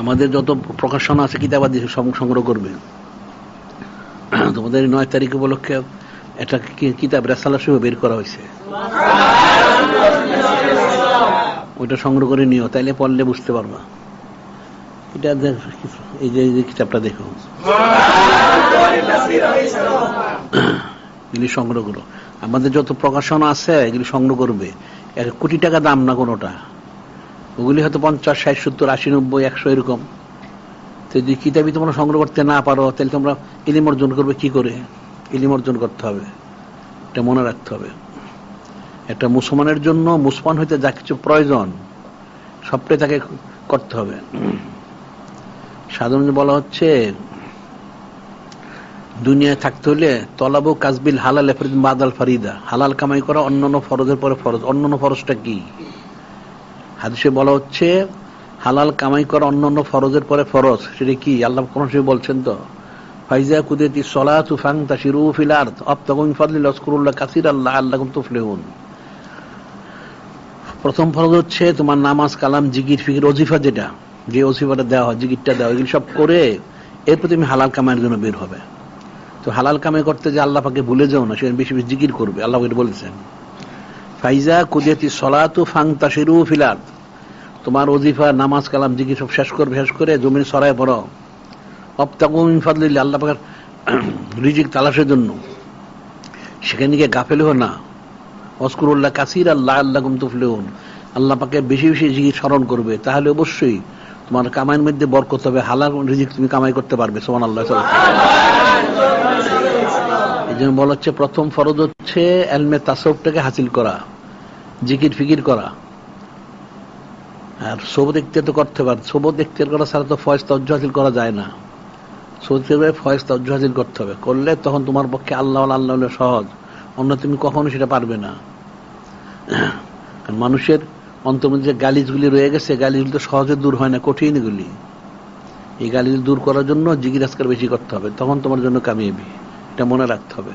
আমাদের যত প্রকাশনা আছে, কিতাবাদি সংগ্রহ করবে। তোমাদের নয় তারিখ উপলক্ষে একটা কিতাব রেসালা শুভ বের করা হয়েছে। ওইটা সংগ্রহ করে নিও, তাইলে পড়লে বুঝতে পারবা। এটা এই যে কিতাবটা দেখো। এগুলি সংগ্রহ করো। আমাদের যত প্রকাশনা আছে, এগুলি সংগ্রহ করবে। এক কোটি টাকা দাম না কোনোটা? ওগুলি হয়তো পঞ্চাশ, ষাট, সত্তর, আশি, নব্বই, একশো এরকম। তো যদি কিতাবই তোমরা সংগ্রহ করতে না পারো, তাহলে তোমরা ইলিম অর্জন করবে কি করে? ইলিম অর্জন করতে হবে। এটা মনে রাখতে হবে। একটা মুসলমানের জন্য মুসলমান হইতে যা কিছু প্রয়োজন, সবটাই তাকে করতে হবে। সাধারণত বলা হচ্ছে, দুনিয়ায় থাকতে হলে তলাবু কাজবিল হালাল এফরিদ বাদাল ফারিদা। হালাল কামাই করা অন্যান্য ফরজের পরে ফরজ। অন্যান্য ফরজটা কি? হাদিসে বলা হচ্ছে, হালাল কামাই করা অন্য অন্য ফরজের পরে ফরজ। সেটা কি? আল্লাহ কোন সময় বলছেন তো, ফাইজা কুদেতি সলাতু ফাং তাশিরু ফিল আরদ আবতাগুম ফাদলিল আজকুরুল্লাহ কাসির আল্লাহ আল্লাহুম তুফলিহুন। প্রথম ফরজ হচ্ছে তোমার নামাজ, কালাম জিগির ফিকির, ওজিফা যেটা, যে ওজিফাটা দেওয়া হয়, জিকিরটা দেওয়া এগুলো সব করে এরপর তুমি হালাল কামাইয়ের জন্য বের হবে। তো হালাল কামাই করতে যে আল্লাহ পাকে ভুলে যাও না, সেখানে বেশি বেশি জিকির করবে, আল্লাহ বলেছেন। ফাইজা কুদেতি সলাতু ফাং তাশিরু ফিল তোমার ওজিফা, নামাজ, কালাম, জিকির সব শেষ করবে শেষ করে জমিনে সরায় পড়ো। অপ্তাকুম ফাদলিল্লাহ, আল্লাহ পাকের রিজিক তালাশের জন্য। সেখানে গিয়ে গাফেল হো না। অস্কুরুল্লাহ কাসির আল্লাহ আল্লাহ তুফলেউন আল্লাহ পাকে বেশি বেশি জিকির স্মরণ করবে। তাহলে অবশ্যই তোমার কামাইয়ের মধ্যে বরকত হবে, হালাল রিজিক তুমি কামাই করতে পারবে সোমান আল্লাহ এই জন্য বলা হচ্ছে, প্রথম ফরজ হচ্ছে এলমে তাসবটাকে হাসিল করা, জিকির ফিকির করা। আর সবুদ ইখতিয়ার তো করতে পারে। সবুদ ইখতিয়ার করা ছাড়া তো ফয়েজ তজ্জ হাসিল করা যায় না। ইখতিয়ার ফয়েজ তজ্জ হাসিল করতে হবে। করলে তখন তোমার পক্ষে আল্লাহ আল্লাহ সহজ। অন্য তুমি কখনো সেটা পারবে না। মানুষের অন্তর্মধ্যে যে গালিজগুলি রয়ে গেছে গালিজগুলি তো সহজে দূর হয় না কঠিন এগুলি এই গালিজ দূর করার জন্য আজকার বেশি করতে হবে। তখন তোমার জন্য কামিয়েবি। এটা মনে রাখতে হবে।